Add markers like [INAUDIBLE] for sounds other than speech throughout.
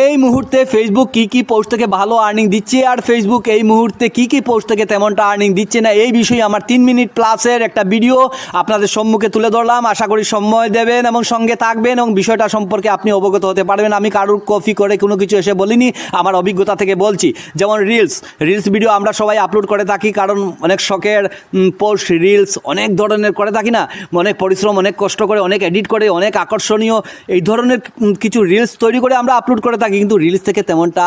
এই মুহূর্তে ফেসবুক কি কি পোস্ট থেকে ভালো আর্নিং দিচ্ছে আর ফেসবুক এই মুহূর্তে কি কি পোস্ট থেকে তেমনটা আর্নিং দিচ্ছে না, এই বিষয়ে আমার তিন মিনিট প্লাসের একটা ভিডিও আপনাদের সম্মুখে তুলে ধরলাম। আশা করি সময় দেবেন এবং সঙ্গে থাকবেন এবং বিষয়টা সম্পর্কে আপনি অবগত হতে পারবেন। আমি কারুর কপি করে কোনো কিছু এসে বলিনি, আমার অভিজ্ঞতা থেকে বলছি। যেমন রিলস রিলস ভিডিও আমরা সবাই আপলোড করে থাকি কারণ অনেক শখের পোস্ট রিলস অনেক ধরনের করে থাকি না। অনেক পরিশ্রম, অনেক কষ্ট করে, অনেক এডিট করে, অনেক আকর্ষণীয় এই ধরনের কিছু রিলস তৈরি করে আমরা আপলোড করে থাকি কিন্তু রিলস থেকে তেমনটা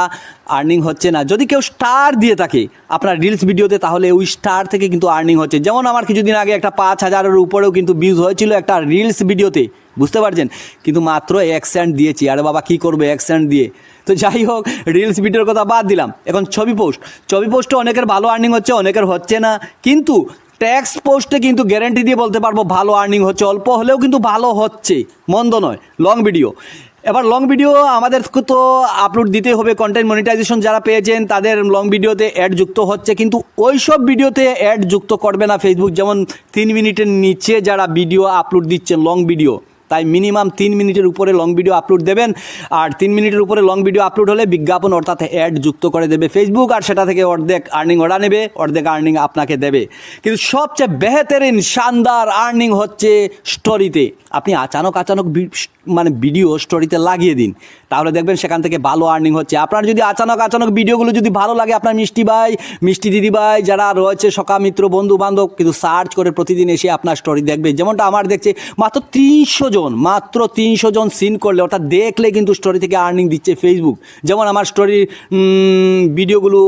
আর্নিং হচ্ছে না। যদি কেউ স্টার দিয়ে থাকে আপনার রিলস ভিডিওতে তাহলে ওই স্টার থেকে কিন্তু আর্নিং হচ্ছে। যেমন আমার কিছুদিন আগে একটা পাঁচ হাজারের উপরেও কিন্তু ভিউজ হয়েছিল একটা রিলস ভিডিওতে বুঝতে পারছেন? কিন্তু মাত্র এক সেন্ট দিয়েছি। আরে বাবা, কী করবে এক সেন্ট দিয়ে? তো যাই হোক রিলস ভিডিওর কথা বাদ দিলাম। এখন ছবি পোস্ট ছবি পোস্টে অনেকের ভালো আর্নিং হচ্ছে, অনেকের হচ্ছে না। কিন্তু ট্যাক্স পোস্টে কিন্তু গ্যারেন্টি দিয়ে বলতে পারব, ভালো আর্নিং হচ্ছে। অল্প হলেও কিন্তু ভালো হচ্ছে। মন্দ নয়। লং ভিডিও এবার লং ভিডিও আমাদের তো আপলোড দিতে হবে কন্টেন্ট মনিটাইজেশন যারা পেয়েছেন, তাদের লং ভিডিওতে অ্যাড যুক্ত হচ্ছে। কিন্তু ওই সব ভিডিওতে অ্যাড যুক্ত করবে না ফেসবুক যেমন তিন মিনিটের নিচে যারা ভিডিও আপলোড দিচ্ছেন লং ভিডিও তাই মিনিমাম তিন মিনিটের উপরে লং ভিডিও আপলোড দেবেন। আর তিন মিনিটের উপরে লং ভিডিও আপলোড হলে বিজ্ঞাপন অর্থাৎ অ্যাড যুক্ত করে দেবে ফেসবুক আর সেটা থেকে অর্ধেক আর্নিং ওরা নেবে, অর্ধেক আর্নিং আপনাকে দেবে। কিন্তু সবচেয়ে বেহতরিন শানদার আর্নিং হচ্ছে স্টোরিতে আপনি আচানক আচানক মানে ভিডিও স্টোরিতে লাগিয়ে দিন। তাহলে দেখবেন সেখান থেকে ভালো আর্নিং হচ্ছে। আপনার যদি আচানক আচানক ভিডিওগুলো যদি ভালো লাগে, আপনার মিষ্টি ভাই, মিষ্টি দিদি ভাই, যারা রয়েছে সখা, মিত্র বন্ধু বান্ধব কিন্তু সার্চ করে প্রতিদিন এসে আপনার স্টোরি দেখবে। যেমনটা আমার দেখছে, মাত্র তিনশো জন, মাত্র তিনশো জন সিন করলে, অর্থাৎ দেখলে কিন্তু স্টোরি থেকে আর্নিং দিচ্ছে ফেসবুক যেমন আমার স্টোরির ভিডিওগুলো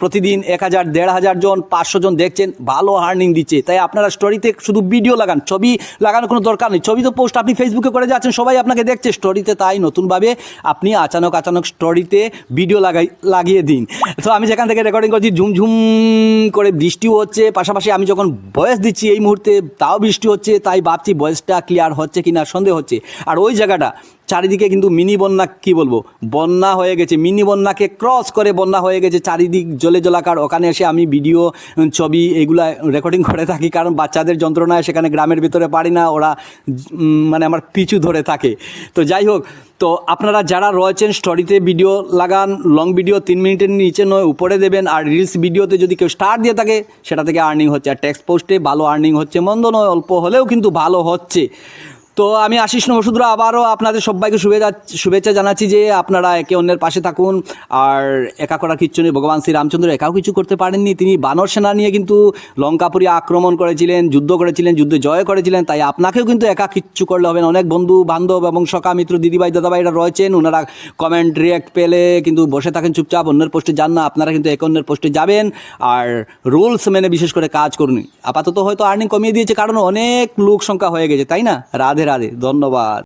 প্রতিদিন এক হাজার, দেড় হাজার জন, পাঁচশো জন দেখছেন, ভালো আর্নিং দিচ্ছে। তাই আপনারা স্টোরিতে শুধু ভিডিও লাগান, ছবি লাগানোর কোনো দরকার নেই। ছবি তো পোস্ট আপনি ফেসবুকে করে যাচ্ছেন, সবাই আপনাকে দেখছে স্টোরিতে তাই নতুনভাবে আপনি আচানক আচানক স্টোরিতে ভিডিও লাগাই, লাগিয়ে দিন। তো আমি যেখান থেকে রেকর্ডিং করছি ঝুমঝুম করে বৃষ্টিও হচ্ছে। পাশাপাশি আমি যখন ভয়েস দিচ্ছি এই মুহূর্তে, তাও বৃষ্টি হচ্ছে, তাই ভাবছি ভয়েসটা ক্লিয়ার হচ্ছে কি না সন্দেহ হচ্ছে। আর ওই জায়গাটা চারিদিকে কিন্তু মিনি বন্যা, কি বলব? বন্যা হয়ে গেছে, মিনি বন্যাকে ক্রস করে বন্যা হয়ে গেছে, চারিদিক জলে জলাকার। ওখানে এসে আমি ভিডিও ছবি এগুলা রেকর্ডিং [LAUGHS] করে থাকি, কারণ বাচ্চাদের যন্ত্রণায় সেখানে গ্রামের ভিতরে পারি না, ওরা মানে আমার পিছু ধরে থাকে। তো যাই হোক, তো আপনারা যারা রয়েছেন স্টোরিতে ভিডিও লাগান লং ভিডিও তিন মিনিটের নিচে নয়, উপরে দেবেন, আর রিলস ভিডিওতে যদি কেউ স্টার দিয়ে থাকে, সেটা থেকে আর্নিং হচ্ছে। আর টেক্সট পোস্টে ভালো আর্নিং হচ্ছে, মন্দ নয়, অল্প হলেও কিন্তু ভালো হচ্ছে। তো আমি আশিস নবসুদ্র আবারও আপনাদের সবাইকে শুভেচ্ছা শুভেচ্ছা জানাচ্ছি যে আপনারা একে অন্যের পাশে থাকুন। আর একা করার কিচ্ছু নেই, ভগবান শ্রী রামচন্দ্র একাও কিছু করতে পারেননি। তিনি বানর সেনা নিয়ে কিন্তু লঙ্কাপুরি আক্রমণ করেছিলেন, যুদ্ধ করেছিলেন, যুদ্ধে জয় করেছিলেন, তাই আপনাকেও কিন্তু একা কিচ্ছু করলে হবে না। অনেক বন্ধু, বান্ধব এবং সকা মিত্র, দিদিভাই, দাদাভাইরা রয়েছেন, ওনারা কমেন্ট রিয়াক্ট পেলে কিন্তু বসে থাকেন চুপচাপ, অন্যের পোস্টে যান না, আপনারা কিন্তু একে অন্যের পোস্টে যাবেন। আর রুলস মেনে বিশেষ করে কাজ করুন। আপাতত হয়তো আর্নিং কমিয়ে দিয়েছে, কারণ অনেক লোক সংখ্যা হয়ে গেছে, তাই না? রাধে ধন্যবাদ।